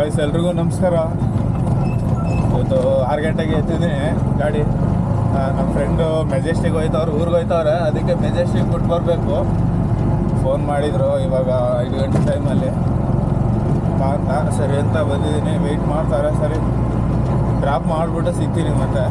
Guys ಎಲ್ರಿಗೂ ನಮಸ್ಕಾರ. ಇವತ್ತು ಆರು ಗಂಟೆಗೆ ಎತ್ತಿದ್ದೀನಿ ಗಾಡಿ. ನಮ್ಮ ಫ್ರೆಂಡು ಮೆಜೆಸ್ಟಿಕ್ ಹೋಯ್ತವ್ರು ಊರಿಗೆ ಹೋಯ್ತವ್ರೆ, ಅದಕ್ಕೆ ಮೆಜೆಸ್ಟಿಕ್ ಬಿಟ್ಟು ಬರಬೇಕು. ಫೋನ್ ಮಾಡಿದರು ಇವಾಗ ಐದು ಗಂಟೆ ಟೈಮಲ್ಲಿ ಮಾಡ್ತಾ ಸರಿ ಅಂತ ಬಂದಿದ್ದೀನಿ ವೆಯ್ಟ್ ಮಾಡ್ತಾರೆ ಸರಿ. ಡ್ರಾಪ್ ಮಾಡಿಬಿಟ್ಟು ಸಿಗ್ತೀನಿ ಮತ್ತೆ.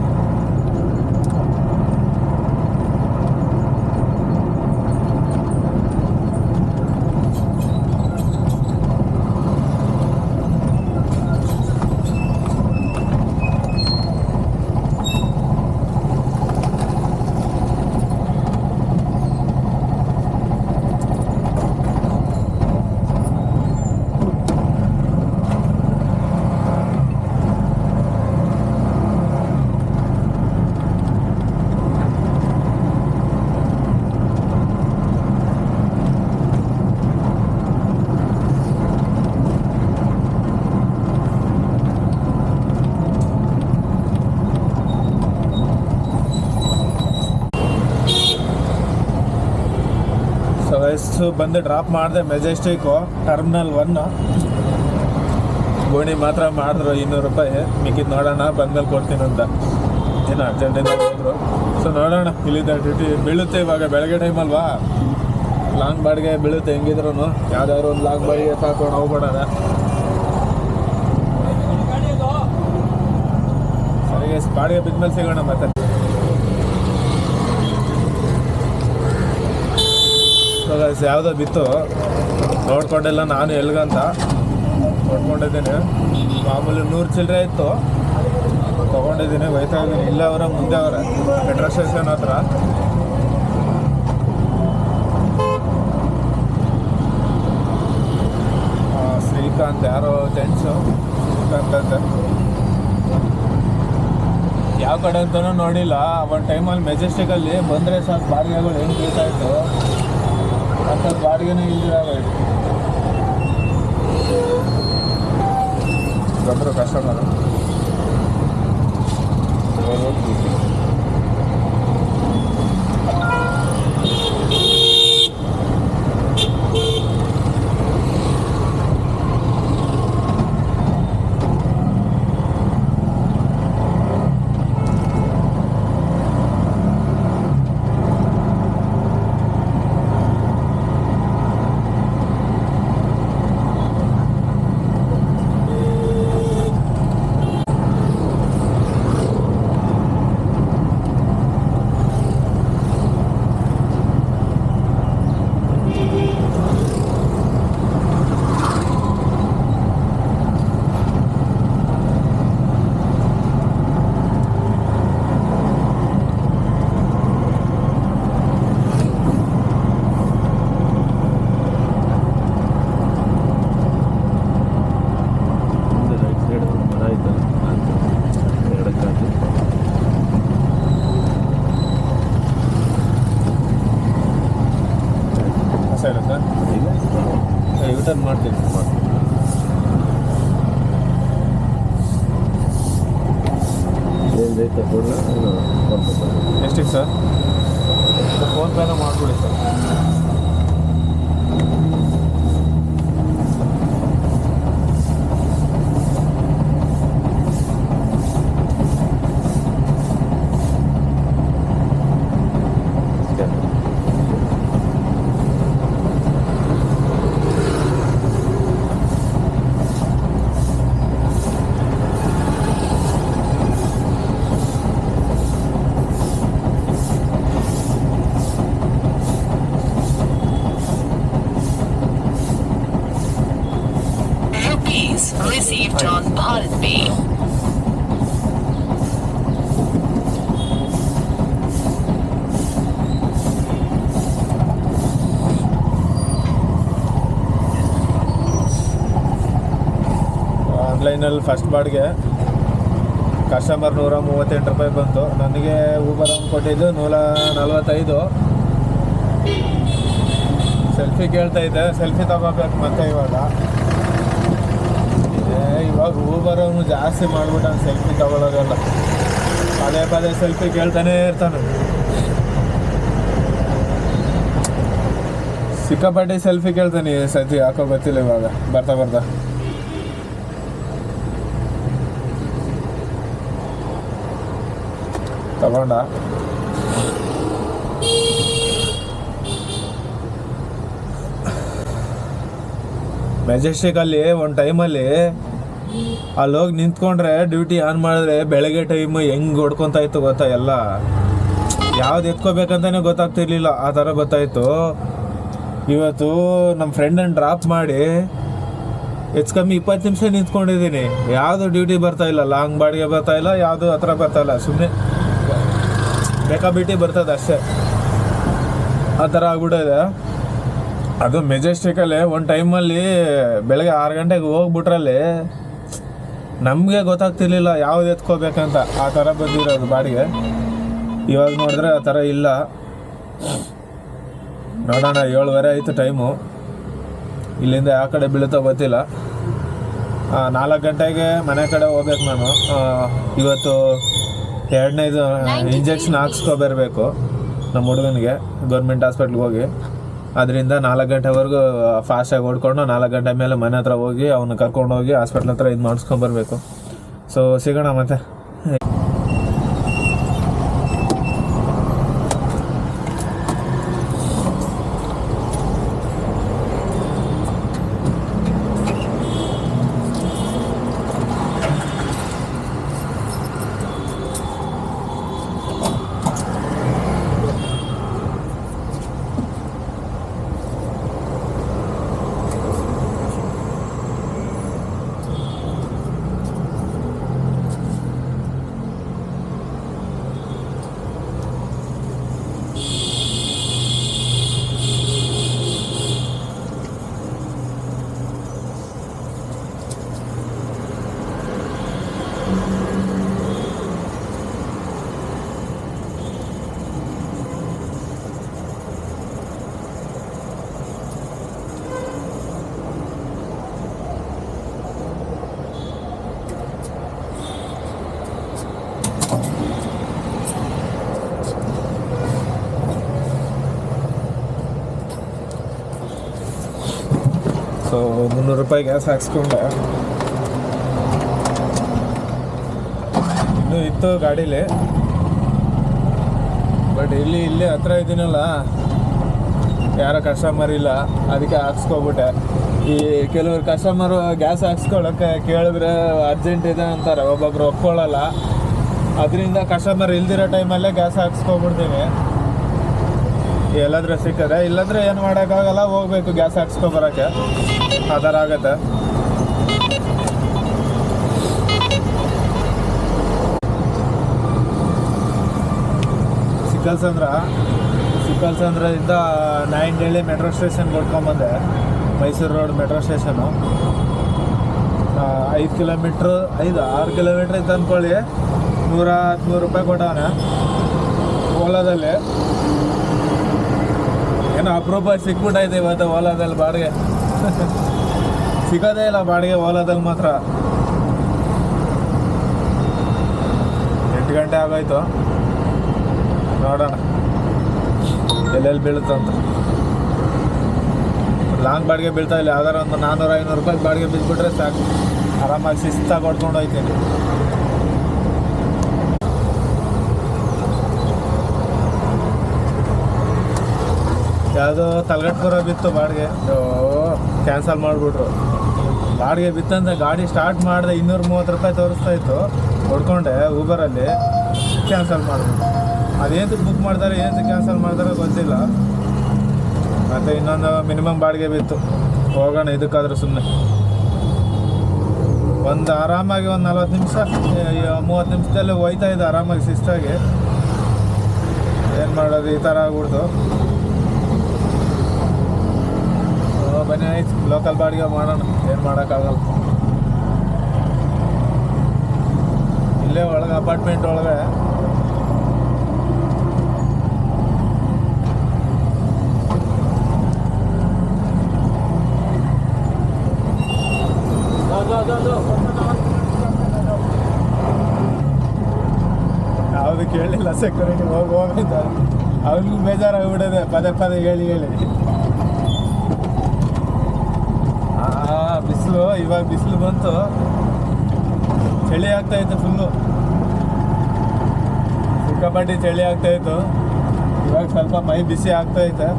ಸೊ ವಯಸ್ಸು ಬಂದು ಡ್ರಾಪ್ ಮಾಡಿದೆ ಮೆಜೆಸ್ಟಿಕ್ಕು ಟರ್ಮಿನಲ್ ಒನ್. ಗೋಣಿ ಮಾತ್ರ ಮಾಡಿದ್ರು ಇನ್ನೂರು ರೂಪಾಯಿ. ಮಿಕ್ಕಿದ್ದು ನೋಡೋಣ, ಬಂದ್ಮೇಲೆ ಕೊಡ್ತೀನಿ ಅಂತ. ಏನು ಅರ್ಜೆಂಟಿಂದ ಹೋದ್ರು ಸೊ ನೋಡೋಣ, ಇಲ್ಲಿದ್ದ ಡ್ಯೂಟಿ ಬೀಳುತ್ತೆ ಇವಾಗ, ಬೆಳಗ್ಗೆ ಟೈಮ್ ಅಲ್ವಾ? ಲಾಂಗ್ ಬಾಡಿಗೆ ಬೀಳುತ್ತೆ ಹೆಂಗಿದ್ರು ಯಾವ್ದಾದ್ರು ಒಂದು ಲಾಂಗ್ ಬಾಡಿಗೆ ತಾಕೊಂಡು ಹೋಗ್ಬಿಡೋಣ ಸರಿಗೆ ಬಾಡಿಗೆ ಬಿದ್ಮೇಲೆ ಸಿಗೋಣ ಮತ್ತೆ. ಸೊ guys, ಯಾವುದೋ ಬಿತ್ತು. ನೋಡ್ಕೊಂಡಿಲ್ಲ ನಾನು ಎಲ್ಗಂತ ನೋಡ್ಕೊಂಡಿದ್ದೀನಿ. ಮಾಮೂಲಿ ನೂರು ಚಿಲ್ಲರೆ ಇತ್ತು. ತೊಗೊಂಡಿದ್ದೀನಿ ಹೋಯ್ತಾ ಇದ್ದೀನಿ. ಇಲ್ಲ ಅವರ ಮುಂದೆ ಅವರ. ಮೆಟ್ರೋ ಸ್ಟೇಷನ್ ಹತ್ರ. ಶ್ರೀಕಾಂತ್ ಯಾರೋ ಜೆಂಟ್ಸು. ಶ್ರೀಕಾಂತ್ ಅಂತ. ಯಾವ ಕಡೆ ಅಂತಲೂ ನೋಡಿಲ್ಲ. ಒಂದು ಟೈಮಲ್ಲಿ ಮೆಜೆಸ್ಟಿಕಲ್ಲಿ ಬಂದರೆ ಸಾಕು ಬಾರಿಗೆಗಳು ಹೆಂಗೆ ಬೀಳ್ತಾ ಇತ್ತು ಅಂಥದ್ದು ಬಾಡಿಗೆನೇ ಇಲ್ದಿರಾಗೋಯ್ತು ಬಂದರು ಕಸ್ಟಮರ್ ರೈಟ್ ಆನ್ಲೈನಲ್ಲಿ ಫಸ್ಟ್ ಬಾಡಿಗೆ ಕಸ್ಟಮರ್ ನೂರ ಮೂವತ್ತೆಂಟು ರೂಪಾಯಿ ಬಂತು. ನನಗೆ ಊಬರ್ ಅಂತ ಕೊಟ್ಟಿದ್ದು ನೂರ ನಲ್ವತ್ತೈದು. ಸೆಲ್ಫಿ ಕೇಳ್ತಾ ಇದ್ದೆ. ಸೆಲ್ಫಿ ತಗೋಬೇಕು ಮತ್ತೆ ಇವಾಗ. ಇವಾಗ ಊಬರ್ ಅವನು ಜಾಸ್ತಿ ಮಾಡ್ಬಿಟ್ಟ ಸೆಲ್ಫಿ ತಗೊಳ್ಳೋದಲ್ಲ ಪದೇ ಪದೇ ಸೆಲ್ಫಿ ಕೇಳ್ತಾನೆ ಇರ್ತಾನೆ. ಸಿಕ್ಕಾಪಟ್ಟೆ ಸೆಲ್ಫಿ ಕೇಳ್ತಾನೆ ಸತಿ. ಯಾಕೋ ಗೊತ್ತಿಲ್ಲ ಇವಾಗ. ಬರ್ತಾ ಬರ್ತಾ. ತಗೊಂಡ. ಮೆಜೆಸ್ಟಿಕಲ್ಲಿ ಒಂದು ಟೈಮಲ್ಲಿ ಅಲ್ಲಿ ಹೋಗಿ ನಿಂತ್ಕೊಂಡ್ರೆ ಡ್ಯೂಟಿ ಆನ್ ಮಾಡಿದ್ರೆ ಬೆಳಗ್ಗೆ ಟೈಮ್ ಹೆಂಗ್ ಹೊಡ್ಕೊಂತ ಇತ್ತು ಗೊತ್ತಾ ಎಲ್ಲ? ಯಾವ್ದು ಎತ್ಕೋಬೇಕಂತಾನೆ ಗೊತ್ತಾಗ್ತಿರ್ಲಿಲ್ಲ, ಆ ಥರ ಗೊತ್ತಾಯ್ತು. ಇವತ್ತು ನಮ್ಮ ಫ್ರೆಂಡನ್ನು ಡ್ರಾಪ್ ಮಾಡಿ ಹೆಚ್ಚು ಕಮ್ಮಿ ಇಪ್ಪತ್ತು ನಿಮಿಷ ನಿಂತ್ಕೊಂಡಿದ್ದೀನಿ. ಯಾವುದು ಡ್ಯೂಟಿ ಬರ್ತಾ ಇಲ್ಲ ಲಾಂಗ್ ಬಾಡಿಗೆ ಬರ್ತಾ ಇಲ್ಲ, ಯಾವುದು ಹತ್ರ ಬರ್ತಾ ಇಲ್ಲ ಸುಮ್ಮನೆ ಬೇಕಾಬಿಟ್ಟಿ ಬರ್ತದೆ ಅಷ್ಟೇ. ಆ ಥರ ಆಗ್ಬಿಟ್ಟಿದೆ. ಅದು ಮೆಜೆಸ್ಟಿಕಲ್ಲಿ ಒಂದು ಟೈಮಲ್ಲಿ ಬೆಳಗ್ಗೆ ಆರು ಗಂಟೆಗೆ ಹೋಗ್ಬಿಟ್ರಲ್ಲಿ ನಮಗೆ ಗೊತ್ತಾಗ್ತಿರ್ಲಿಲ್ಲ ಯಾವ್ದು ಎತ್ಕೋಬೇಕಂತ ಆ ಥರ ಬಂದಿರೋದು ಬಾಡಿಗೆ. ಇವಾಗ ನೋಡಿದ್ರೆ ಆ ಥರ ಇಲ್ಲ. ನೋಡೋಣ, ಏಳುವರೆ ಆಯಿತು ಟೈಮು. ಇಲ್ಲಿಂದ ಯಾವ ಕಡೆ ಬೀಳುತ್ತೋ ಗೊತ್ತಿಲ್ಲ. ನಾಲ್ಕು ಗಂಟೆಗೆ ಮನೆ ಕಡೆ ಹೋಗ್ಬೇಕು ನಾನು. ಇವತ್ತು ಎರಡನೇದು ಇಂಜೆಕ್ಷನ್ ಹಾಕ್ಸ್ಕೊಬರ್ಬೇಕು ನಮ್ಮ ಹುಡುಗನಿಗೆ ಗೌರ್ಮೆಂಟ್ ಹಾಸ್ಪಿಟ್ಲ್ಗೆ ಹೋಗಿ. ಅದರಿಂದ ನಾಲ್ಕು ಗಂಟೆವರೆಗೂ ಫಾಸ್ಟಾಗಿ ಓಡ್ಕೊಂಡು ನಾಲ್ಕು ಗಂಟೆ ಮೇಲೆ ಮನೆ ಹತ್ರ ಹೋಗಿ ಅವನ್ನ ಕರ್ಕೊಂಡು ಹೋಗಿ ಹಾಸ್ಪಿಟ್ಲ್ ಹತ್ರ ಇದು ಮಾಡಿಸ್ಕೊಂಬರ್ಬೇಕು. ಸೊ ಸಿಗೋಣ ಮತ್ತೆ ಸೊ ಮುನ್ನೂರು ರೂಪಾಯಿ ಗ್ಯಾಸ್ ಹಾಕ್ಸ್ಕೊಂಡೆ. ಇನ್ನೂ ಇತ್ತು ಗಾಡೀಲಿ. ಬಟ್ ಇಲ್ಲಿ ಇಲ್ಲಿ ಹತ್ರ ಇದ್ದೀನಲ್ಲ, ಯಾರೋ ಕಸ್ಟಮರ್ ಇಲ್ಲ, ಅದಕ್ಕೆ ಹಾಕ್ಸ್ಕೊಬಿಟ್ಟೆ. ಈ ಕೆಲವರು ಕಸ್ಟಮರು ಗ್ಯಾಸ್ ಹಾಕ್ಸ್ಕೊಳಕ್ಕೆ ಕೇಳಿದ್ರೆ ಅರ್ಜೆಂಟ್ ಇದೆ ಅಂತಾರೆ, ಒಬ್ಬೊಬ್ರು ಒಪ್ಕೊಳ್ಳಲ್ಲ. ಅದರಿಂದ ಕಸ್ಟಮರ್ ಇಲ್ದಿರೋ ಟೈಮಲ್ಲೇ ಗ್ಯಾಸ್ ಹಾಕ್ಸ್ಕೊಬಿಡ್ತೀನಿ. ಎಲ್ಲಾದ್ರೂ ಸಿಕ್ಕದೆ ಇಲ್ಲಾಂದ್ರೆ ಏನು ಮಾಡೋಕ್ಕಾಗಲ್ಲ, ಹೋಗ್ಬೇಕು ಗ್ಯಾಸ್ ಹಾಕ್ಸ್ಕೊಬರಕ್ಕೆ. ಆ ಥರ ಆಗತ್ತೆ. ಸಿಕ್ಕಲ್ಸಂದ್ರ ನೈನ್ ಡೇಲಿ ಮೆಟ್ರೋ ಸ್ಟೇಷನ್ ಹೊಡ್ಕೊಂಬಂದೆ. ಮೈಸೂರು ರೋಡ್ ಮೆಟ್ರೋ ಸ್ಟೇಷನು ಐದು ಕಿಲೋಮೀಟ್ರ್ ಐದು, ಆರು ಕಿಲೋಮೀಟ್ರ್ ಇತ್ತು ಅಂದ್ಕೊಳ್ಳಿ ನೂರ ಹದಿಮೂರು ರೂಪಾಯಿ ಕೊಟ್ಟವನೆ ಓಲಾದಲ್ಲಿ. ಅಪರೂಪ ಸಿಕ್ಬಿಟ್ಟೈತೆ ಇವತ್ತು ಓಲಾದಲ್ಲಿ ಬಾಡಿಗೆ. ಸಿಗೋದೇ ಇಲ್ಲ ಬಾಡಿಗೆ ಓಲಾದಲ್ಲಿ ಮಾತ್ರ. ಎಂಟು ಗಂಟೆ ಆಗೋಯ್ತು. ನೋಡೋಣ. ಎಲ್ಲೆಲ್ಲಿ ಬೀಳುತ್ತಂತ ಲಾಂಗ್ ಬಾಡಿಗೆ ಬೀಳ್ತಾ ಇಲ್ಲ. ಯಾವ್ದಾರ ಒಂದು ನಾನ್ನೂರು ಐನೂರು ರೂಪಾಯಿ ಬಾಡಿಗೆ ಬಿದ್ದುಬಿಟ್ರೆ ಸಾಕು. ಆರಾಮಾಗಿ ಶಿಸ್ತಾಗಿ ಹೊಡ್ಕೊಂಡು ಹೋಗ್ತೀನಿ ಯಾವುದೋ ತಲಗಟ್ಪುರ ಬಿತ್ತು ಬಾಡಿಗೆ. ಕ್ಯಾನ್ಸಲ್ ಮಾಡಿಬಿಟ್ರು. ಬಾಡಿಗೆ ಬಿತ್ತಂದ್ರೆ ಗಾಡಿ ಸ್ಟಾರ್ಟ್ ಮಾಡಿದೆ ಇನ್ನೂರು ಮೂವತ್ತು ರೂಪಾಯಿ ತೋರಿಸ್ತಾ ಇತ್ತು. ಹೊಡ್ಕೊಂಡೆ ಊಬರಲ್ಲಿ ಕ್ಯಾನ್ಸಲ್ ಮಾಡಿಬಿಟ್ರು. ಅದೇಂತಕ್ಕೆ ಬುಕ್ ಮಾಡ್ತಾರೆ ಏನಂತ ಕ್ಯಾನ್ಸಲ್ ಮಾಡ್ತಾರೆ ಗೊತ್ತಿಲ್ಲ. ಮತ್ತು ಇನ್ನೊಂದು ಮಿನಿಮಮ್ ಬಾಡಿಗೆ ಬಿತ್ತು. ಹೋಗೋಣ, ಇದಕ್ಕಾದರೂ ಸುಮ್ಮನೆ ಒಂದು ಆರಾಮಾಗಿ ಒಂದು ನಲ್ವತ್ತು ನಿಮಿಷ ಮೂವತ್ತು ನಿಮಿಷದಲ್ಲಿ ಹೋಯ್ತಾ ಇದೆ ಆರಾಮಾಗಿ ಶಿಸ್ತಾಗಿ. ಏನು ಮಾಡೋದು, ಈ ಥರ ಆಗ್ಬಿಡ್ತು. ಬನ್ನಿ ಆಯ್ತು. ಲೋಕಲ್ ಬಾಡಿಗೆ ಮಾಡೋಣ. ಏನು ಮಾಡೋಕ್ಕಾಗಲ್ಲ. ಇಲ್ಲೇ ಒಳಗೆ ಅಪಾರ್ಟ್ಮೆಂಟ್ ಒಳಗೆ. ಯಾವುದು ಕೇಳಲಿಲ್ಲ ಸೆಕ್ಯೂರಿಟಿ ಹೋಗಿ ಹೋಗಿದ್ದ ಅವ್ರಿಗೂ ಬೇಜಾರಾಗಿ ಬಿಡೋದೆ ಪದೇ ಪದೇ ಹೇಳಿ ಹೇಳಿ ಆ ಬಿಸಿಲು, ಇವಾಗ ಬಿಸಿಲು ಬಂತು. ಚಳಿ ಆಗ್ತಾ ಇತ್ತು ಫುಲ್ಲು ಸಿಕ್ಕಾಪಟ್ಟಿ ಚಳಿ ಆಗ್ತಾ ಇತ್ತು. ಇವಾಗ ಸ್ವಲ್ಪ ಮೈ ಬಿಸಿ ಆಗ್ತಾ ಐತೆ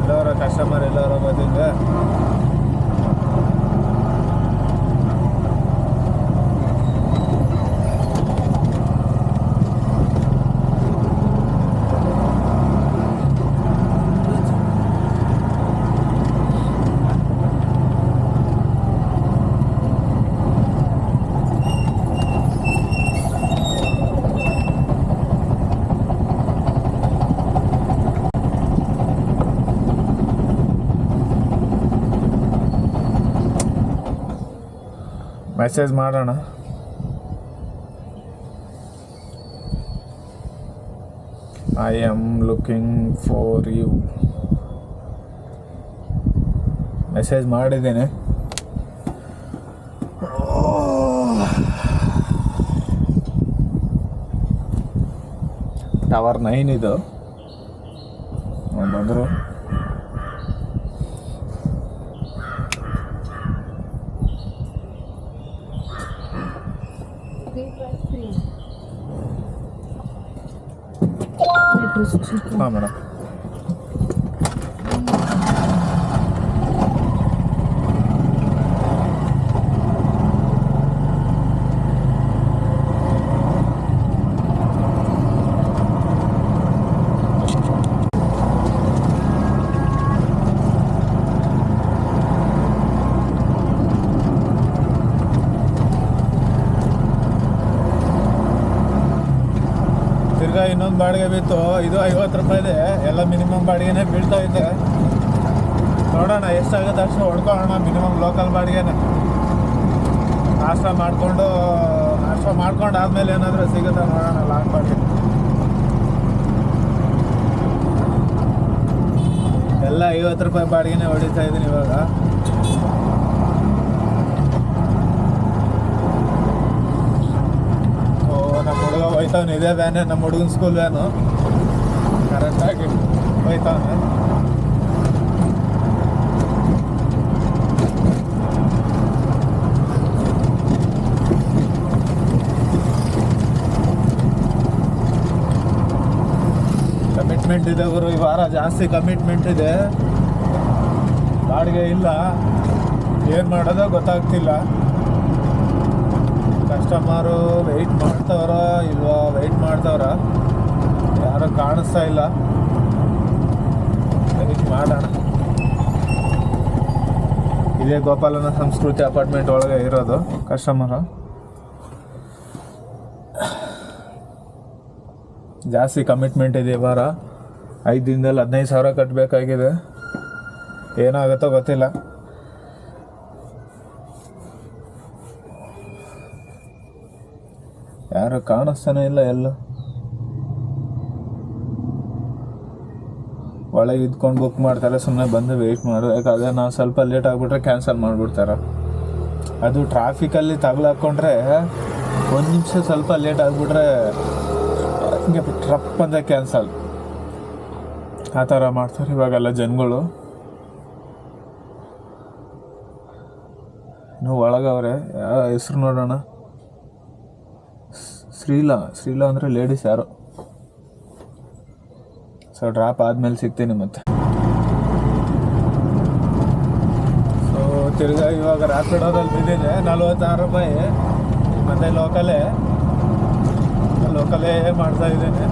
ಎಲ್ಲವರ ಕಸ್ಟಮರ್ ಎಲ್ಲವರ ಬಂದಿದ್ದ ಮೆಸೇಜ್ ಮಾಡೋಣ. I am looking for you message ಮಾಡಿದ್ದೇನೆ. ಟವರ್ ನೈನ್ ಇದು. ಬಂದರು. ಹಾಂ ಮೇಡಮ್ ತಿರ್ಗಾ ಇನ್ನೊಂದು ಬಾಡಿಗೆ ಬಿತ್ತು ಇದು ಐವತ್ತು ರೂಪಾಯಿ ಇದೆ. ಎಲ್ಲ ಮಿನಿಮಮ್ ಬಾಡಿಗೆನೇ ಬೀಳ್ತಾ ಇದೆ. ನೋಡೋಣ, ಎಷ್ಟಾಗುತ್ತೆ ಅಷ್ಟು ಹೊಡ್ಕೊಳ್ಳೋಣ ಮಿನಿಮಮ್ ಲೋಕಲ್ ಬಾಡಿಗೆನೆ. ನಾಷ್ಟ ಮಾಡಿಕೊಂಡು, ನಾಷ್ಟ ಮಾಡ್ಕೊಂಡು ಆದಮೇಲೆ ಏನಾದರೂ ಸಿಗುತ್ತೆ ನೋಡೋಣ ಲಾಂಗ್ ಬಾಡಿಗೆ. ಎಲ್ಲ ಐವತ್ತು ರೂಪಾಯಿ ಬಾಡಿಗೆನೇ ಹೊಡಿತಾ ಇದ್ದೀನಿ ಇವಾಗ ಓ ನಮ್ಮ ಹುಡುಗ ಹೋಯ್ತಾವನು, ಇದೇ ವ್ಯಾನೆ ನಮ್ಮ ಹುಡುಗನ ಸ್ಕೂಲ್ ವ್ಯಾನು ಕರೆಕ್ಟಾಗಿ ಹೋಯ್ತಾವನೆ. ಕಮಿಟ್ಮೆಂಟ್ ಇದೆ ಗುರು, ಈ ವಾರ ಜಾಸ್ತಿ ಕಮಿಟ್ಮೆಂಟ್ ಇದೆ. ಬಾಡಿಗೆ ಇಲ್ಲ. ಏನು ಮಾಡೋದೋ ಗೊತ್ತಾಗ್ತಿಲ್ಲ. ಕಸ್ಟಮರು ವೆಯ್ಟ್ ಮಾಡ್ತವ್ರ ಇಲ್ವಾ? ವೆಯ್ಟ್ ಮಾಡ್ತವ್ರ? ಯಾರು ಕಾಣಿಸ್ತಾ ಇಲ್ಲ. ವೆಯ್ಟ್ ಮಾಡೋಣ. ಇದೇ ಗೋಪಾಲನ ಸಂಸ್ಕೃತಿ ಅಪಾರ್ಟ್ಮೆಂಟ್ ಒಳಗೆ ಇರೋದು ಕಸ್ಟಮರು ಜಾಸ್ತಿ ಕಮಿಟ್ಮೆಂಟ್ ಇದೆ ವಾರ. ಐದು ದಿನದಲ್ಲಿ ಹದಿನೈದು ಸಾವಿರ ಕಟ್ಟಬೇಕಾಗಿದೆ ಏನಾಗುತ್ತೋ ಗೊತ್ತಿಲ್ಲ. ಯಾರು ಕಾಣಿಸ್ತಾನೆ ಇಲ್ಲ ಎಲ್ಲ. ಒಳಗೆ ಇದ್ಕೊಂಡು ಬುಕ್ ಮಾಡ್ತಾರೆ ಸುಮ್ಮನೆ ಬಂದು ವೆಯ್ಟ್ ಮಾಡು. ಯಾಕಂದರೆ ನಾವು ಸ್ವಲ್ಪ ಲೇಟ್ ಆಗಿಬಿಟ್ರೆ ಕ್ಯಾನ್ಸಲ್ ಮಾಡಿಬಿಡ್ತಾರೆ. ಅದು ಟ್ರಾಫಿಕಲ್ಲಿ ಹಾಕ್ಕೊಂಡ್ರೆ ಒಂದು ನಿಮಿಷ ಸ್ವಲ್ಪ ಲೇಟ್ ಆಗಿಬಿಟ್ರೆ ಹಿಂಗೆ ಟ್ರಪ್ ಅಂತ ಕ್ಯಾನ್ಸಲ್ ಆ ಥರ ಮಾಡ್ತಾರೆ ಇವಾಗೆಲ್ಲ ಜನಗಳು. ಒಳಗವ್ರೆ ಯಾವ ಹೆಸ್ರು ನೋಡೋಣ. ಶ್ರೀಲಾ ಶ್ರೀಲಾ ಅಂದರೆ ಲೇಡೀಸ್ ಯಾರು? ಸೊ ಡ್ರಾಪ್ ಆದಮೇಲೆ ಸಿಗ್ತೀನಿ ಮತ್ತೆ. ಸೊ ತಿರ್ಗಾ ಇವಾಗ ರ್ಯಾಪಿಡೋದಲ್ಲಿ ಬಿದ್ದಿದೆ, ನಲ್ವತ್ತಾರು ರೂಪಾಯಿ. ಮತ್ತೆ ಲೋಕಲೇ ಲೋಕಲೇ ಮಾಡ್ತಾ ಇದ್ದೇನೆ.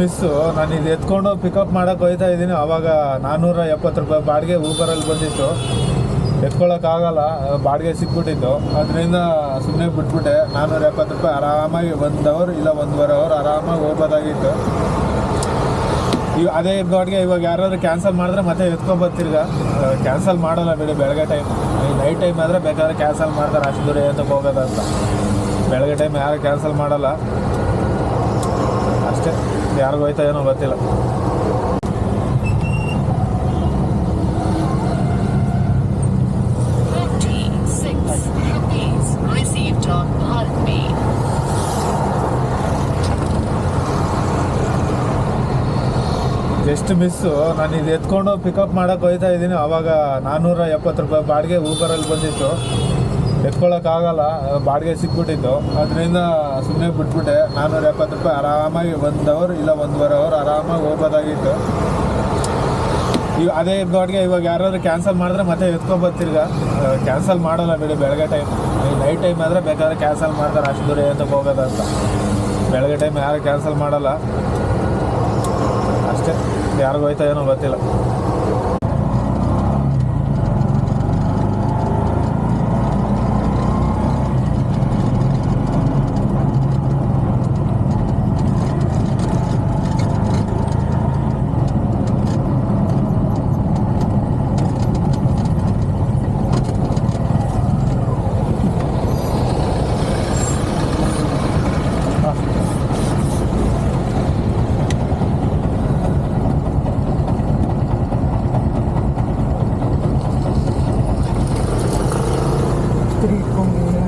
ಮಿಸ್ಸು ನಾನು ಇದು ಎತ್ಕೊಂಡು ಪಿಕಪ್ ಮಾಡಕ್ಕೆ ಹೋಯ್ತಾ ಇದ್ದೀನಿ. ಅವಾಗ ನಾನ್ನೂರ ಎಪ್ಪತ್ತು ರೂಪಾಯಿ ಬಾಡಿಗೆ ಊಬರಲ್ಲಿ ಬಂದಿತ್ತು. ಎತ್ಕೊಳ್ಳೋಕ್ಕಾಗಲ್ಲ ಬಾಡಿಗೆ ಸಿಕ್ಬಿಟ್ಟಿತ್ತು. ಅದರಿಂದ ಸುಮ್ಮನೆ ಬಿಟ್ಬಿಟ್ಟೆ. ನಾನ್ನೂರ ಎಪ್ಪತ್ತು ರೂಪಾಯಿ ಆರಾಮಾಗಿ ಒಂದು ಇಲ್ಲ ಒಂದೂವರೆ ಅವರ್ ಆರಾಮಾಗಿ ಹೋಗ್ಬೋದಾಗಿತ್ತು. ಈಗ ಅದೇ ಬಾಡಿಗೆ ಇವಾಗ ಯಾರಾದರೂ ಕ್ಯಾನ್ಸಲ್ ಮಾಡಿದ್ರೆ ಮತ್ತೆ ಎತ್ಕೊಂಬರ್ತಿರ್ಗ ಕ್ಯಾನ್ಸಲ್ ಮಾಡಲ್ಲ ಬಿಡಿ, ಬೆಳಗ್ಗೆ ಟೈಮ್ ನೈಟ್ ಟೈಮ್ ಆದರೆ ಬೇಕಾದ್ರೆ ಕ್ಯಾನ್ಸಲ್ ಮಾಡ್ತಾರೆ. ಅಷ್ಟು ದೂರ ಏನಕ್ಕೆ ಹೋಗೋದಂತ ಬೆಳಗ್ಗೆ ಟೈಮ್ ಯಾರು ಕ್ಯಾನ್ಸಲ್ ಮಾಡಲ್ಲ. ಅಷ್ಟೇ. ಯಾರಿಗೂ ಹೋಯ್ತಾ ಏನೋ ಗೊತ್ತಿಲ್ಲ. ಜಸ್ಟ್ ಮಿಸ್ಸು ನಾನು ಇದು ಎತ್ಕೊಂಡು ಪಿಕಪ್ ಮಾಡಕ್ಕೆ ಹೋಯ್ತಾ ಇದ್ದೀನಿ ಅವಾಗ ನಾನ್ನೂರ ಎಪ್ಪತ್ತು ರೂಪಾಯಿ ಬಾಡಿಗೆ ಊಬರಲ್ಲಿ ಬಂದಿತ್ತು ಎತ್ಕೊಳ್ಳೋಕ್ಕಾಗಲ್ಲ, ಬಾಡಿಗೆ ಸಿಕ್ಬಿಟ್ಟಿತ್ತು. ಅದರಿಂದ ಸುಮ್ಮನೆ ಬಿಟ್ಬಿಟ್ಟೆ. ನಾನ್ನೂರ ಎಪ್ಪತ್ತು ರೂಪಾಯಿ ಆರಾಮಾಗಿ ಒಂದು ಅವರ್ ಇಲ್ಲ ಒಂದೂವರೆ ಅವರ್ ಆರಾಮಾಗಿ ಹೋಗೋದಾಗಿತ್ತು ಈಗ ಅದೇ ಬಾಡಿಗೆ ಇವಾಗ ಯಾರಾದ್ರೂ ಕ್ಯಾನ್ಸಲ್ ಮಾಡಿದ್ರೆ ಮತ್ತೆ ಎತ್ಕೊಬರ್ತಿರ್ಗ ಕ್ಯಾನ್ಸಲ್ ಮಾಡೋಲ್ಲ ಬಿಡಿ, ಬೆಳಗ್ಗೆ ಟೈಮ್ ನೈಟ್ ಟೈಮ್ ಆದರೆ ಬೇಕಾದ್ರೆ ಕ್ಯಾನ್ಸಲ್ ಮಾಡ್ತಾರೆ, ಅಷ್ಟು ದೂರ ಏತಕ್ಕೆ ಹೋಗೋದಂತ ಬೆಳಗ್ಗೆ ಟೈಮ್ ಯಾರು ಕ್ಯಾನ್ಸಲ್ ಮಾಡಲ್ಲ. ಅಷ್ಟೇ ಯಾರಿಗೋಯ್ತಾ ಏನೋ ಗೊತ್ತಿಲ್ಲ ತ್ರೀ ಇಟ್ಕೊಂಡಿದ್ದೀರಾ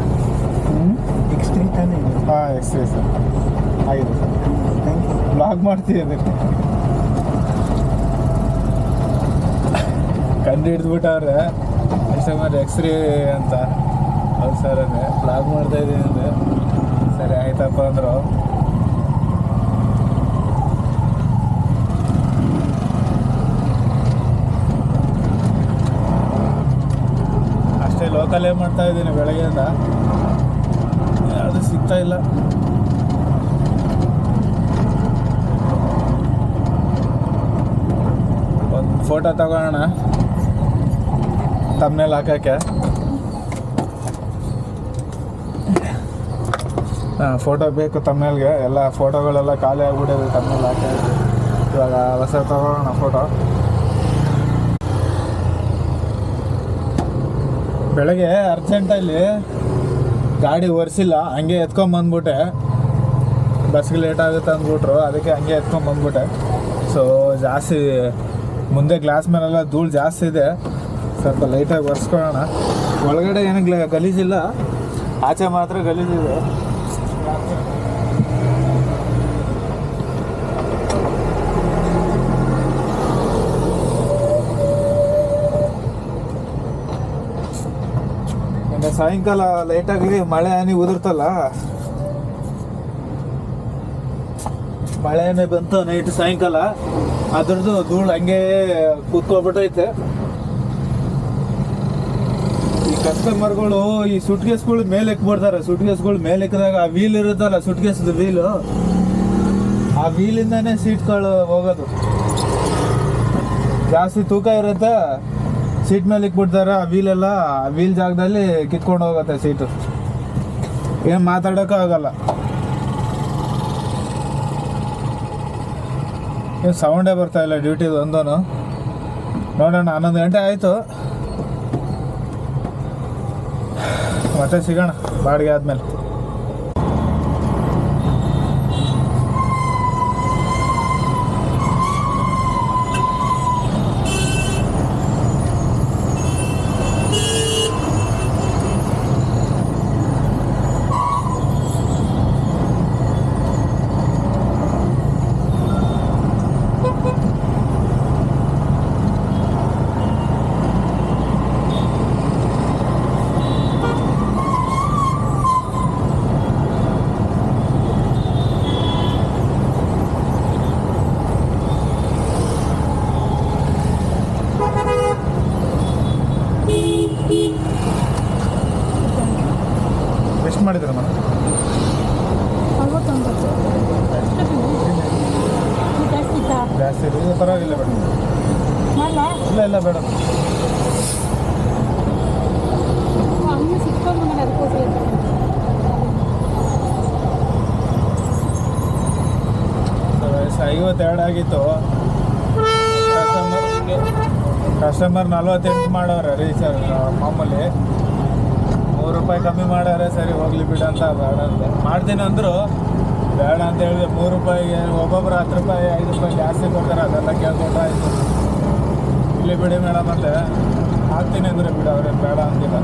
ಎಕ್ಸ್ ತ್ರೀ ತಾನೇ ಹಾಂ ಎಕ್ಸ್ ರೇ ಸರ್ ಆಗಿದೆ ಸರ್ ಥ್ಯಾಂಕ್ ಯು ಮಾಡ್ತಿದ್ದೀನಿ ಕಂಡು ಹಿಡಿದ್ಬಿಟ್ಟವ್ರೆ ಕಸ್ಟಮರ್ ಎಕ್ಸ್ರೇ ಅಂತ. ಹೌದು ಸರ್, ಅದೇ ಬ್ಲಾಗ್ ಮಾಡ್ತಾ ಇದ್ದೀನಿ ಅಂದ್ರೆ ಸರಿ, ಆಯ್ತಪ್ಪ ಅಂದರು. ಅಷ್ಟೇ ಲೋಕಲ್ ಏನ್ ಮಾಡ್ತಾ ಇದ್ದೀನಿ ಬೆಳಗ್ಗೆಯಿಂದ. ಯಾವುದು ಸಿಗ್ತಾ ಇಲ್ಲ ಒಂದು ಫೋಟೋ ತಗೋಣ. ತಮ್ಮನೇಲಿ ಹಾಕೋಕ್ಕೆ. ಹಾಂ ಫೋಟೋ ಬೇಕು ತಮ್ಮನೇಲ್ಗೆ ಎಲ್ಲ ಫೋಟೋಗಳೆಲ್ಲ ಖಾಲಿ ಆಗ್ಬಿಟ್ಟಿದೆ ತಮ್ಮನೇಲಿ ಹಾಕಿ ಇವಾಗ ಹೊಸ ತಗೋಣ ಫೋಟೋ ಬೆಳಗ್ಗೆ ಅರ್ಜೆಂಟಲ್ಲಿ ಗಾಡಿ ಒರೆಸಿಲ್ಲ ಹಂಗೆ ಎತ್ಕೊಂಬಂದ್ಬಿಟ್ಟೆ ಬಸ್ಗೆ ಲೇಟ್ ಆಗುತ್ತೆ ಅಂದ್ಬಿಟ್ರು, ಅದಕ್ಕೆ ಹಂಗೆ ಎತ್ಕೊಂಬಂದ್ಬಿಟ್ಟೆ ಸೊ ಜಾಸ್ತಿ ಮುಂದೆ ಗ್ಲಾಸ್ ಮೇಲೆಲ್ಲ ಧೂಳು ಜಾಸ್ತಿ ಇದೆ. ಸ್ವಲ್ಪ ಲೈಟಾಗಿ ಒರೆಸ್ಕೊಳ್ಳೋಣ. ಒಳಗಡೆ ಏನು ಗ್ಲ- ಗಲೀಜಿಲ್ಲ. ಆಚೆ ಮಾತ್ರ ಗಲೀಜಿದೆ. ಸಾಯಂಕಾಲ ಲೈಟಾಗಿ ಮಳೆ ಹನಿ ಉದುರ್ತಲ್ಲ. ಮಳೆನೇ ಬಂತು ನೈಟ್ ಸಾಯಂಕಾಲ. ಅದ್ರದ್ದು ಧೂಳು ಹಂಗೆ ಕೂತ್ಕೊಬಿಟ್ಟೈತೆ ಈ ಕಸ್ಟಮರ್ಗಳು ಈ ಸುಟ್ಕೇಸ್ಗಳು ಮೇಲೆ ಎಕ್ಬಿಡ್ತಾರೆ. ಸುಟ್ಕೇಸ್ಗಳು ಮೇಲೆ ಎಕ್ಕಿದಾಗ ಆ ವೀಲ್ ಇರುತ್ತಲ್ಲ ಸುಟ್ಕೇಸ್ದು ವೀಲು ಆ ವೀಲಿಂದಾನೇ ಸೀಟ್ಗಳು ಹೋಗೋದು. ಜಾಸ್ತಿ ತೂಕ ಇರುತ್ತೆ. ಸೀಟ್ ಮೇಲೆ ಇಕ್ಬಿಡ್ತಾರೆ ಆ ವೀಲೆಲ್ಲ ಆ ವೀಲ್ ಜಾಗದಲ್ಲಿ ಕಿತ್ಕೊಂಡು ಹೋಗುತ್ತೆ ಸೀಟು ಏನು ಮಾತಾಡೋಕ್ಕೂ ಏನು ಸೌಂಡೇ ಬರ್ತಾ ಇಲ್ಲ ಡ್ಯೂಟಿದು ಒಂದೂ ನೋಡೋಣ ಹನ್ನೊಂದು ಗಂಟೆ ಆಯಿತು. ಮತ್ತೆ ಸಿಗೋಣ ಬಾಡಿಗೆ ಆದಮೇಲೆ ಎಷ್ಟು ಮಾಡಿದ್ರು ಮೇಡಮ್ ಅರವತ್ತೊಂಬತ್ತು ಜಾಸ್ತಿ ಇದೆ ಇದು ಪರವಾಗಿಲ್ಲ ಬೇಡ ಮಾಡಲಾ ಇಲ್ಲ ಇಲ್ಲ ಬೇಡ ಹಂಗೆ ಸಿಕ್ಕೊಂಡು ನನಗೆ ಅದಕ್ಕೋಸ್ಕರ ಸೊ ವಯಸ್ಸು ಐವತ್ತೆರಡು ಆಗಿತ್ತು ಕಸ್ಟಮರ್ ಕಸ್ಟಮರ್ ಮಾಡೋರ ರೀ ಸರ್ ಮಾಮೂಲಿ. ಮೂರು ರೂಪಾಯಿ ಕಮ್ಮಿ ಮಾಡ್ಯಾರೆ ಸರಿ ಹೋಗ್ಲಿ ಬಿಡು ಅಂತ ಬೇಡ ಅಂತ ಮಾಡ್ತೀನಿ ಅಂದರು, ಬೇಡ ಅಂತ ಹೇಳಿದೆ. ಮೂರು ರೂಪಾಯಿಗೆ, ಒಬ್ಬೊಬ್ರು ಹತ್ತು ರೂಪಾಯಿ, ಐದು ರೂಪಾಯಿ ಜಾಸ್ತಿ ಕೊಡ್ತಾರೆ, ಅದೆಲ್ಲ ಕೇಳ್ಕೊಂಡಾಯ್ತು ಇಲ್ಲಿ ಬಿಡಿ ಮೇಡಮ್ ಅಂತ ಹಾಕ್ತೀನಿ ಅಂದರೆ ಬಿಡ, ಅವ್ರೇನು ಬೇಡ ಅಂತಿಲ್ಲ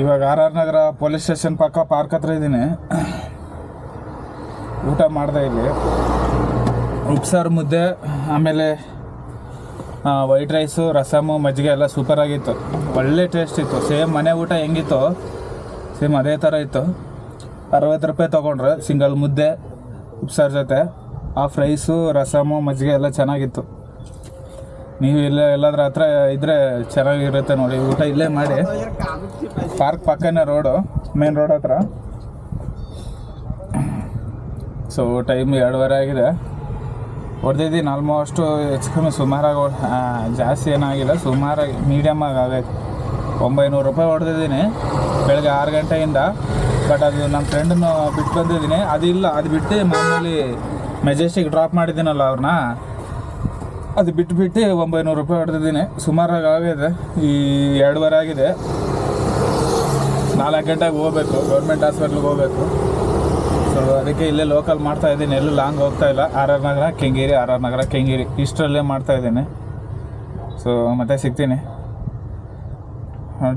ಇವಾಗ R R Nagar police station ಪಕ್ಕ ಪಾರ್ಕ್ ಹತ್ರ ಇದ್ದೀನಿ. ಊಟ ಮಾಡಿದೆ ಇಲ್ಲಿ. ಉಪ್ಸಾರು ಮುದ್ದೆ, ಆಮೇಲೆ ವೈಟ್ ರೈಸು ರಸಮು, ಮಜ್ಜಿಗೆ ಎಲ್ಲ ಸೂಪರ್ ಆಗಿತ್ತು. ಒಳ್ಳೆ ಟೇಸ್ಟ್ ಇತ್ತು. ಸೇಮ್ ಮನೆ ಊಟ ಹೆಂಗಿತ್ತು ಸೇಮ್ ಅದೇ ಥರ ಇತ್ತು. ಅರವತ್ತು ರೂಪಾಯಿ ತೊಗೊಂಡ್ರೆ. ಸಿಂಗಲ್ ಮುದ್ದೆ, ಉಪ್ಸಾರು ಜೊತೆ. ಆ ರೈಸು ರಸಮು, ಮಜ್ಜಿಗೆ ಎಲ್ಲ ಚೆನ್ನಾಗಿತ್ತು. ನೀವು ಇಲ್ಲ, ಎಲ್ಲಾದ್ರ ಹತ್ರ ಇದ್ರೆ ಚೆನ್ನಾಗಿರುತ್ತೆ ನೋಡಿ, ಊಟ ಇಲ್ಲೇ ಮಾಡಿ. ಪಾರ್ಕ್ ಪಕ್ಕನೇ ರೋಡು ಮೇನ್ ರೋಡ್ ಹತ್ರ. ಸೊ ಟೈಮ್ ಎರಡುವರೆ ಆಗಿದೆ. ಹೊಡೆದಿದ್ದೀನಿ ಆಲ್ಮೋಸ್ಟು ಹೆಚ್ಚು ಕಮ್ಮಿ ಸುಮಾರಾಗಿ ಜಾಸ್ತಿ ಏನಾಗಿಲ್ಲ, ಸುಮಾರಾಗಿ ಮೀಡಿಯಮಾಗಿ ಆಗೈತೆ. ಒಂಬೈನೂರು ರೂಪಾಯಿ ಹೊಡೆದಿದ್ದೀನಿ, ಬೆಳಗ್ಗೆ ಆರು ಗಂಟೆಯಿಂದ. ಬಟ್ ಅದು ನಮ್ಮ ಫ್ರೆಂಡನ್ನು ಬಿಟ್ಟು ಬಂದಿದ್ದೀನಿ. ಅದಿಲ್ಲ, ಅದು ಬಿಟ್ಟು ಮಾಮೂಲಿ ಮೆಜೆಸ್ಟಿಕ್ ಡ್ರಾಪ್ ಮಾಡಿದ್ದೀನಲ್ಲ ಅವ್ರನ್ನ ಅದು ಬಿಟ್ಬಿಟ್ಟು ಬಿಟ್ಟು ಒಂಬೈನೂರು ರೂಪಾಯಿ ಹೊಡೆದಿದ್ದೀನಿ. ಸುಮಾರಾಗಿ ಆಗಿದೆ. ಈ ಎರಡುವರೆ ಆಗಿದೆ. ನಾಲ್ಕು ಗಂಟೆಗೆ ಹೋಗ್ಬೇಕು. ಗೌರ್ಮೆಂಟ್ ಹಾಸ್ಪಿಟ್ಲಿಗೆ ಹೋಗ್ಬೇಕು. ಸೊ ಅದಕ್ಕೆ ಇಲ್ಲೇ ಲೋಕಲ್ ಮಾಡ್ತಾ ಇದ್ದೀನಿ. ಎಲ್ಲೂ ಲಾಂಗ್ ಹೋಗ್ತಾ ಇಲ್ಲ. R R Nagar, Kengeri, R R Nagar, Kengeri. ಇಷ್ಟರಲ್ಲೇ ಮಾಡ್ತಾ ಇದ್ದೀನಿ. ಸೊ ಮತ್ತೆ ಸಿಗ್ತೀನಿ.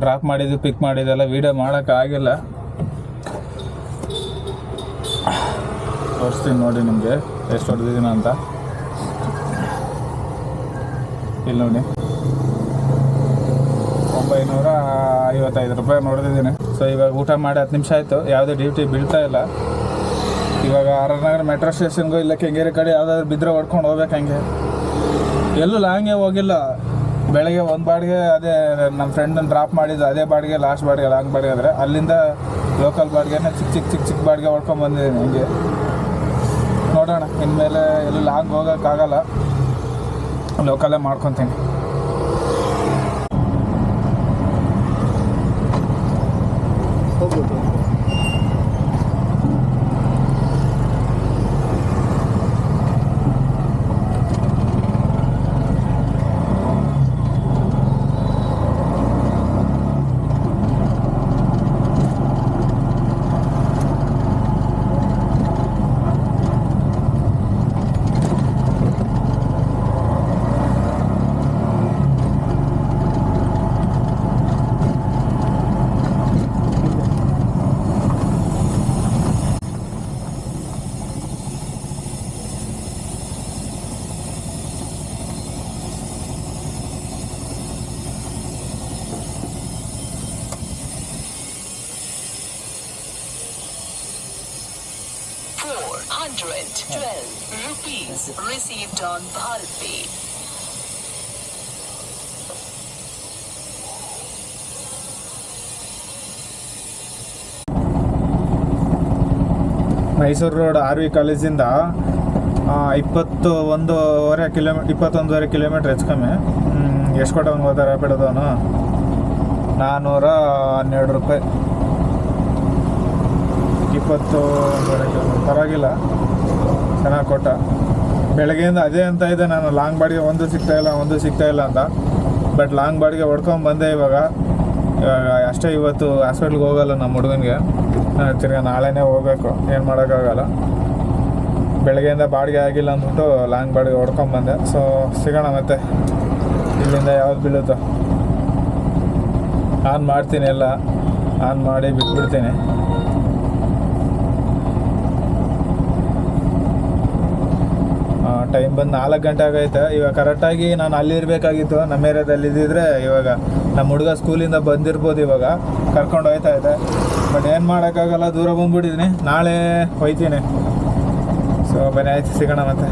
ಡ್ರಾಪ್ ಮಾಡಿದ್ದು ಪಿಕ್ ಮಾಡಿದ್ದೆಲ್ಲ ವೀಡಿಯೋ ಮಾಡೋಕ್ಕಾಗಿಲ್ಲ ತೋರಿಸ್ತೀನಿ ನೋಡಿ ನಿಮಗೆ. ಎಷ್ಟು ಹೊಡೆದಿದ್ದೀನಿ ಅಂತ ನೋಡಿ. ಒಂಬೈನೂರ ಐವತ್ತೈದು ರೂಪಾಯಿ ನೋಡಿದ್ದೀನಿ ಸೊ ಇವಾಗ ಊಟ ಮಾಡಿ ಹತ್ತು ನಿಮಿಷ ಆಯಿತು. ಯಾವುದೇ ಡ್ಯೂಟಿ ಬೀಳ್ತಾ ಇಲ್ಲ. ಇವಾಗ ಆರ್ ನಗರ ಮೆಟ್ರೋ ಸ್ಟೇಷನ್ಗೂ ಇಲ್ಲ ಕೆಂಗೇರಿ ಕಡೆ ಯಾವುದಾದ್ರು ಬಿದ್ದರೆ ಹೊಡ್ಕೊಂಡು ಹೋಗ್ಬೇಕು ಹಂಗೆ. ಎಲ್ಲೂ ಲಾಂಗೇ ಹೋಗಿಲ್ಲ. ಬೆಳಗ್ಗೆ ಒಂದು ಬಾಡಿಗೆ ಅದೇ ನಮ್ಮ ಫ್ರೆಂಡನ್ನು ಡ್ರಾಪ್ ಮಾಡಿದ್ದು ಅದೇ ಬಾಡಿಗೆ ಲಾಸ್ಟ್ ಬಾಡಿಗೆ ಲಾಂಗ್ ಬಾಡಿಗೆ ಆದರೆ ಅಲ್ಲಿಂದ ಲೋಕಲ್ ಬಾಡಿಗೆನ ಚಿಕ್ಕ ಚಿಕ್ಕ ಚಿಕ್ಕ ಚಿಕ್ಕ ಬಾಡಿಗೆ ಹೊಡ್ಕೊಂಡು ಬಂದಿದ್ದೀನಿ ಹಂಗೆ. ನೋಡೋಣ. ಇನ್ಮೇಲೆ ಎಲ್ಲೂ ಲಾಂಗ್ ಹೋಗೋಕ್ಕಾಗಲ್ಲ ಲೋಕಲ್ಲೇ ಮಾಡ್ಕೊತೀನಿ. Hundred twelve rupees received on Bharat Pay. Mysuru road R V ಕಾಲೇಜಿಂದ ಇಪ್ಪತ್ತು ಒಂದೂವರೆ ಕಿಲೋಮೀಟರ್ ಇಪ್ಪತ್ತೊಂದೂವರೆ ಕಿಲೋಮೀಟ್ರ್ ಹೆಚ್ಚು ಕಮ್ಮಿ. ಎಷ್ಟು ಕೊಟ್ಟಂಗೆ ಹೋದಾರ ಬಿಡೋದವನು ನಾನ್ನೂರ ಹನ್ನೆರಡು ರೂಪಾಯಿ. ಇಪ್ಪತ್ತು ಒಂದೂವರೆ ಕಿಲೋಮೀಟ್ರ್ ಪರವಾಗಿಲ್ಲ. ಚೆನ್ನಾಗಿ ಕೊಟ್ಟ ಬೆಳಗ್ಗೆಯಿಂದ ಅದೇ ಅಂತ ಇದೆ ನಾನು, ಲಾಂಗ್ ಬಾಡಿಗೆ ಒಂದು ಸಿಗ್ತಾ ಇಲ್ಲ, ಒಂದು ಸಿಗ್ತಾ ಇಲ್ಲ ಅಂತ. ಬಟ್ ಲಾಂಗ್ ಬಾಡಿಗೆ ಹೊಡ್ಕೊಂಡು ಬಂದೆ ಇವಾಗ. ಇವಾಗ ಅಷ್ಟೇ ಇವತ್ತು ಹಾಸ್ಪಿಟ್ಲಿಗೆ ಹೋಗಲ್ಲ ನಮ್ಮ ಹುಡುಗನಿಗೆ. ತಿರ್ಗ ನಾಳೆನೇ ಹೋಗ್ಬೇಕು, ಏನು ಮಾಡೋಕ್ಕಾಗಲ್ಲ. ಬೆಳಗ್ಗೆಯಿಂದ ಬಾಡಿಗೆ ಆಗಿಲ್ಲ ಅಂದ್ಬಿಟ್ಟು ಲಾಂಗ್ ಬಾಡಿಗೆ ಹೊಡ್ಕೊಂಡು ಬಂದೆ. ಸೊ ಸಿಗೋಣ ಮತ್ತೆ. ಇಲ್ಲಿಂದ ಯಾವ್ದು ಬೀಳುತ್ತೋ. ಆನ್ ಮಾಡ್ತೀನಿ ಎಲ್ಲ. ಆನ್ ಮಾಡಿ ಬಿಟ್ಬಿಡ್ತೀನಿ. ಟೈಮ್ ಬಂದು ನಾಲ್ಕು ಗಂಟೆ ಆಗೈತೆ ಇವಾಗ ಕರೆಕ್ಟಾಗಿ ನಾನು ಅಲ್ಲಿರಬೇಕಾಗಿತ್ತು ನಮ್ಮ ಏರಿಯಾದಲ್ಲಿ ಇದ್ದಿದ್ರೆ ಇವಾಗ ನಮ್ಮ ಹುಡುಗ ಸ್ಕೂಲಿಂದ ಬಂದಿರ್ಬೋದು ಇವಾಗ. ಕರ್ಕೊಂಡು ಹೋಯ್ತಾ ಇದೆ ಬಟ್ ಏನು ಮಾಡೋಕ್ಕಾಗಲ್ಲ, ದೂರ ಬಂದ್ಬಿಟ್ಟಿದ್ದೀನಿ ನಾಳೆ ಹೋಯ್ತೀನಿ. ಸೊ ಬನ್ನಿ, ಆಯ್ತು, ಸಿಗೋಣ ಮತ್ತೆ.